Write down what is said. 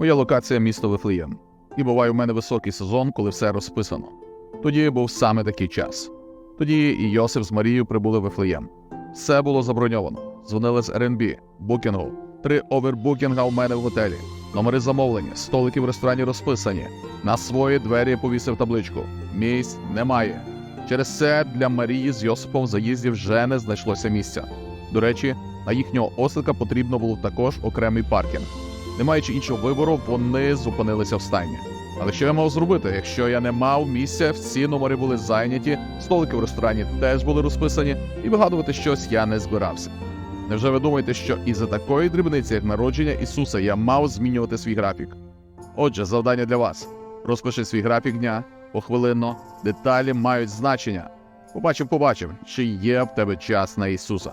Моя локація місто Вифлеєм. І буває у мене високий сезон, коли все розписано. Тоді був саме такий час. Тоді і Йосип з Марією прибули в Вифлеєм. Все було заброньовано. Дзвонили з R&B, букінгу, три овербукінга у мене в готелі, номери замовлені, столики в ресторані розписані. На свої двері повісив табличку. Місць немає. Через це для Марії з Йосипом в заїзді вже не знайшлося місця. До речі, на їхнього ослика потрібно було також окремий паркінг. Не маючи іншого вибору, вони зупинилися в стайні. Але що я мав зробити, якщо я не мав місця, всі номери були зайняті, столики в ресторані теж були розписані, і вигадувати щось я не збирався. Невже ви думаєте, що із-за такої дрібниці, як народження Ісуса, я мав змінювати свій графік? Отже, завдання для вас: розпиши свій графік дня похвилинно, деталі мають значення. Побачив, побачив, чи є в тебе час на Ісуса.